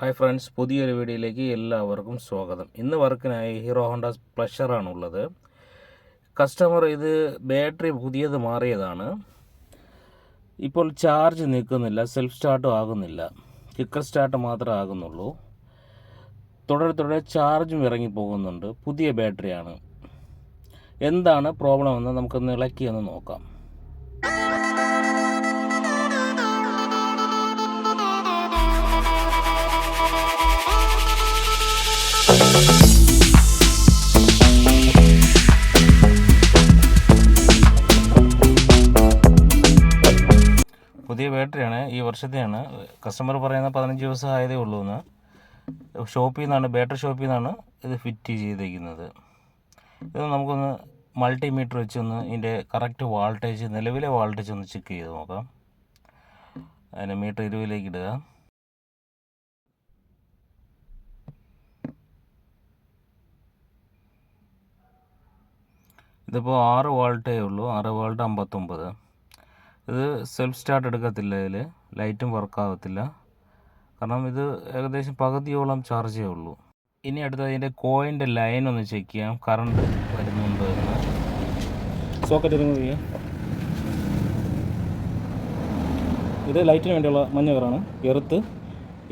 Hi friends പുതിയൊരു വീഡിയോയിലേക്ക് എല്ലാവർക്കും സ്വാഗതം. ഇന്ന് വർക്കിനായി ഹീറോ ഹോണ്ട പ്ലഷറാണുള്ളത്. കസ്റ്റമർ ഇത് ബാറ്ററി പുതിയത് മാറിയതാണ്. ഇപ്പോൾ ചാർജ് നിൽക്കുന്നില്ല സെൽഫ് സ്റ്റാർട്ടും ആകുന്നില്ല. കിക്കർ സ്റ്റാർട്ട് മാത്രമേ ആകുന്നുള്ളൂ. തുടരെ തുടരെ ചാർജും ഇറങ്ങി പോകുന്നുണ്ട് പുതിയ ബാറ്ററിയാണ്. എന്താണ് പ്രോബ്ലം എന്ന് നമുക്കൊന്ന് ഇളക്കി ഒന്ന് നോക്കാം. പുതിയ ബാറ്ററിയാണ് ഈ വർഷത്തെയാണ്. കസ്റ്റമർ പറയുന്ന പതിനഞ്ച് ദിവസം ആയതേ ഉള്ളൂ എന്ന്. ഷോപ്പിൽ നിന്നാണ് ബാറ്ററി ഷോപ്പിൽ നിന്നാണ് ഇത് ഫിറ്റ് ചെയ്തിരിക്കുന്നത്. ഇത് നമുക്കൊന്ന് മൾട്ടിമീറ്റർ വെച്ചൊന്ന് ഇതിന്റെ കറക്റ്റ് വോൾട്ടേജ് നിലവിലെ വോൾട്ടേജ് ഒന്ന് ചെക്ക് ചെയ്ത് നോക്കാം. അതിന് മീറ്റർ ഇരുപതിലേക്ക് ഇടുക. ഇതിപ്പോൾ ആറ് വോൾട്ടേ ഉള്ളൂ. ആറ് വോൾട്ട് അമ്പത്തൊമ്പത്. ഇത് സെൽഫ് സ്റ്റാർട്ട് എടുക്കത്തില്ല ഇതിൽ ലൈറ്റും വർക്ക് ആകത്തില്ല കാരണം ഇത് ഏകദേശം പകുതിയോളം ചാർജേ ഉള്ളൂ. ഇനി അടുത്ത അതിന്റെ കോയിന്റെ ലൈൻ ഒന്ന് ചെക്ക് ചെയ്യാം. കറണ്ട് വരുന്നുണ്ടോ എന്ന്. സോക്കറ്റ് റിമൂവ് ചെയ്യാം. ഇത് ലൈറ്റിന് വേണ്ടിയുള്ള മഞ്ഞ കളറാണ്. എറുത്ത്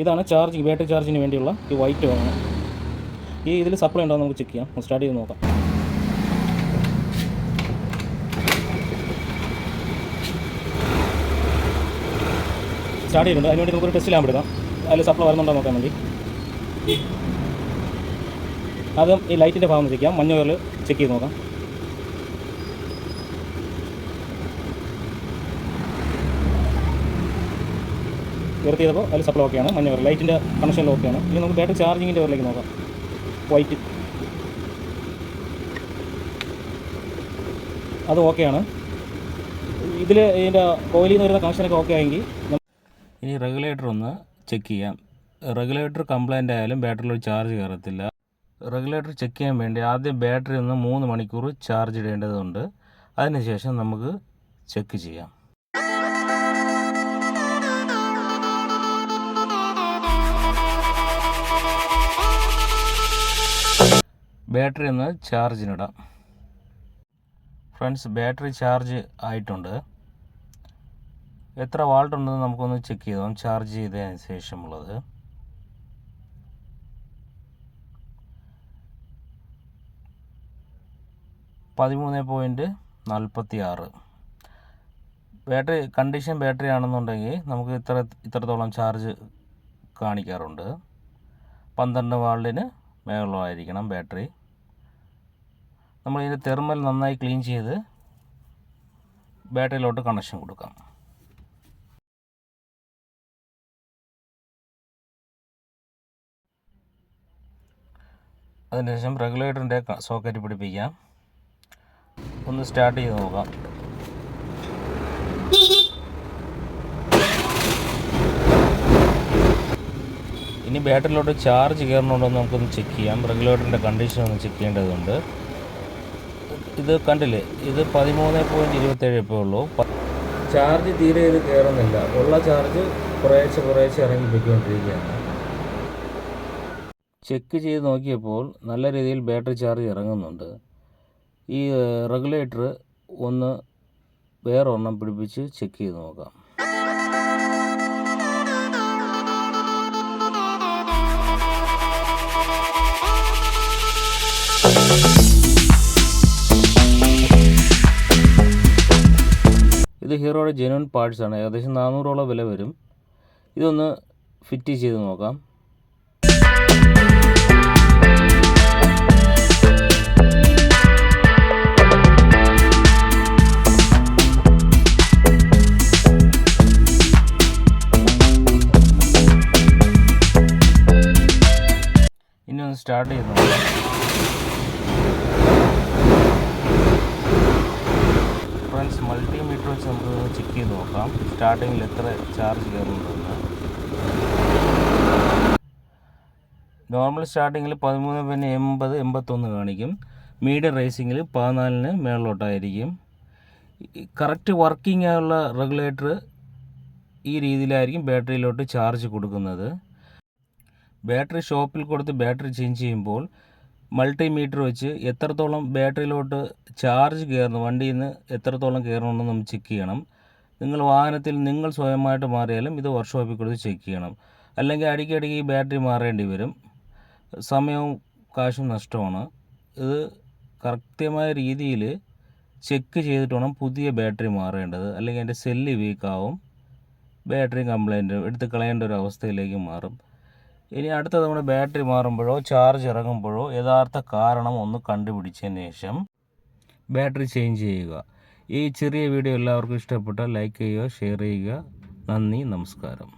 ഇതാണ് ചാർജിങ് ബാറ്ററി ചാർജിന് വേണ്ടിയുള്ള ഈ വൈറ്റ് വേണം ഈ ഇതിൽ സപ്ലൈ ഉണ്ടോ നമുക്ക് ചെക്ക് ചെയ്യാം. സ്റ്റാർട്ട് ചെയ്ത് നോക്കാം. സ്റ്റാർട്ട് ചെയ്തിട്ടുണ്ട്. അതിനുവേണ്ടി നമുക്കൊരു ടെസ്റ്റ് ലാമ്പ് എടുക്കാം. അതിൽ സപ്ലൈ വരുന്നുണ്ടോ നോക്കാൻ വേണ്ടി. ആദ്യം ഈ ലൈറ്റിന്റെ ഭാഗം ചെയ്യാം മഞ്ഞ കളർ ചെക്ക് ചെയ്ത് നോക്കാം. വെറുതെ ചെയ്തപ്പോൾ അതിൽ സപ്ലൈ ഓക്കെയാണ് മഞ്ഞ കളർ ലൈറ്റിന്റെ കണക്ഷനിൽ ഓക്കെയാണ് ഇനി നമുക്ക് ബാറ്ററി ചാർജിങ്ങിന്റെ വരിലേക്ക് നോക്കാം. വൈറ്റ് അത് ഓക്കെയാണ് ഇതിൽ ഇതിന്റെ കോയിലിൽ വരുന്ന കണക്ഷനൊക്കെ ഓക്കെ ആയെങ്കിൽ ഇനി റെഗുലേറ്റർ ഒന്ന് ചെക്ക് ചെയ്യാം. റെഗുലേറ്റർ കംപ്ലൈന്റ് ആയാലും ബാറ്ററിയിൽ ചാർജ് കയറത്തില്ല റെഗുലേറ്റർ ചെക്ക് ചെയ്യാൻ വേണ്ടി ആദ്യം ബാറ്ററി ഒന്ന് മൂന്ന് മണിക്കൂർ ചാർജ് ഇടേണ്ടതുണ്ട്. അതിനുശേഷം നമുക്ക് ചെക്ക് ചെയ്യാം. ബാറ്ററി ഒന്ന് ചാർജിനിടാം ഫ്രണ്ട്സ് ബാറ്ററി ചാർജ് ആയിട്ടുണ്ട്. എത്ര വാൾട്ട് ഉണ്ടെന്ന് നമുക്കൊന്ന് ചെക്ക് ചെയ്താം ചാർജ് ചെയ്തതിന് ശേഷമുള്ളത്. പതിമൂന്ന് പോയിന്റ് നാൽപ്പത്തി ആറ് ബാറ്ററി കണ്ടീഷൻ ബാറ്ററി ആണെന്നുണ്ടെങ്കിൽ നമുക്ക് ഇത്ര ഇത്രത്തോളം ചാർജ് കാണിക്കാറുണ്ട്. പന്ത്രണ്ട് വാൾട്ടിന് മേളമായിരിക്കണം ബാറ്ററി. നമ്മൾ ഇതിന്റെ തെർമൽ നന്നായി ക്ലീൻ ചെയ്ത് ബാറ്ററിയിലോട്ട് കണക്ഷൻ കൊടുക്കാം. അതിനുശേഷം റെഗുലേറ്ററിന്റെ സോക്കറ്റ് പിടിപ്പിക്കാം. ഒന്ന് സ്റ്റാർട്ട് ചെയ്ത് നോക്കാം. ഇനി ബാറ്ററിയിലോട്ട് ചാർജ് കയറണുണ്ടോ എന്ന് നമുക്കൊന്ന് ചെക്ക് ചെയ്യാം. റെഗുലേറ്ററിന്റെ കണ്ടീഷൻ ഒന്ന് ചെക്ക് ചെയ്യേണ്ടതുണ്ട്. ഇത് കണ്ടില്ലേ? ഇത് പതിമൂന്ന് പോയിന്റ് ഇരുപത്തേഴ് ഇപ്പോൾ ഉള്ളൂ. ചാർജ് തീരെ ഇത് കയറുന്നില്ല. ഉള്ള ചാർജ് കുറേശ്ശെ കുറേശ്ശെ ഇറങ്ങി പോയിക്കൊണ്ടിരിക്കുകയാണ്. ചെക്ക് ചെയ്ത് നോക്കിയപ്പോൾ നല്ല രീതിയിൽ ബാറ്ററി ചാർജ് ഇറങ്ങുന്നുണ്ട്. ഈ റെഗുലേറ്റർ ഒന്ന് വേറെ ഒരെണ്ണം പിടിപ്പിച്ച് ചെക്ക് ചെയ്ത് നോക്കാം. ഇത് ഹീറോയുടെ ജെനുവൻ പാർട്സ് ആണ് ഏകദേശം നാനൂറോളം വില വരും. ഇതൊന്ന് ഫിറ്റ് ചെയ്ത് നോക്കാം. സ്റ്റാർട്ട് ചെയ്ത് നോക്കാം ഫ്രണ്ട്സ് മൾട്ടിമീറ്റർ വെച്ച് നമുക്ക് ചെക്ക് ചെയ്ത് നോക്കാം. സ്റ്റാർട്ടിങ്ങിൽ എത്ര ചാർജ് കയറുന്നുണ്ടെന്ന്. നോർമൽ സ്റ്റാർട്ടിങ്ങിൽ പതിമൂന്ന് പിന്നെ എൺപത് എൺപത്തൊന്ന് കാണിക്കും. മീഡിയം റേസിങ്ങിൽ പതിനാലിന് മേളിലോട്ടായിരിക്കും. കറക്റ്റ് വർക്കിംഗ് ആയുള്ള റെഗുലേറ്റർ ഈ രീതിയിലായിരിക്കും ബാറ്ററിയിലോട്ട് ചാർജ് കൊടുക്കുന്നത്. ബാറ്ററി ഷോപ്പിൽ കൊടുത്ത് ബാറ്ററി ചേഞ്ച് ചെയ്യുമ്പോൾ മൾട്ടിമീറ്റർ വെച്ച് എത്രത്തോളം ബാറ്ററിയിലോട്ട് ചാർജ് കയറുന്നു വണ്ടിയിൽ നിന്ന് എത്രത്തോളം കയറണമെന്ന് നമ്മൾ ചെക്ക് ചെയ്യണം. നിങ്ങൾ വാഹനത്തിൽ നിങ്ങൾ സ്വയമായിട്ട് മാറിയാലും ഇത് വർക്ക്ഷോപ്പിൽ കൊടുത്ത് ചെക്ക് ചെയ്യണം. അല്ലെങ്കിൽ അടിക്കടിക്ക് ഈ ബാറ്ററി മാറേണ്ടി വരും. സമയവും കാശും നഷ്ടമാണ്. ഇത് കൃത്യമായ രീതിയിൽ ചെക്ക് ചെയ്തിട്ട് വേണം പുതിയ ബാറ്ററി മാറേണ്ടത്. അല്ലെങ്കിൽ അതിന്റെ സെല്ല് വീക്കാവും. ബാറ്ററി കംപ്ലൈന്റ് എടുത്ത് കളയേണ്ട ഒരു അവസ്ഥയിലേക്ക് മാറും. ഇനി അടുത്ത തവണ ബാറ്ററി മാറുമ്പോഴോ ചാർജ് ഇറങ്ങുമ്പോഴോ യഥാർത്ഥ കാരണം ഒന്ന് കണ്ടുപിടിച്ചതിന് ശേഷം ബാറ്ററി ചേഞ്ച് ചെയ്യുക. ഈ ചെറിയ വീഡിയോ എല്ലാവർക്കും ഇഷ്ടപ്പെട്ടാൽ ലൈക്ക് ചെയ്യുക ഷെയർ ചെയ്യുക. നന്ദി നമസ്കാരം.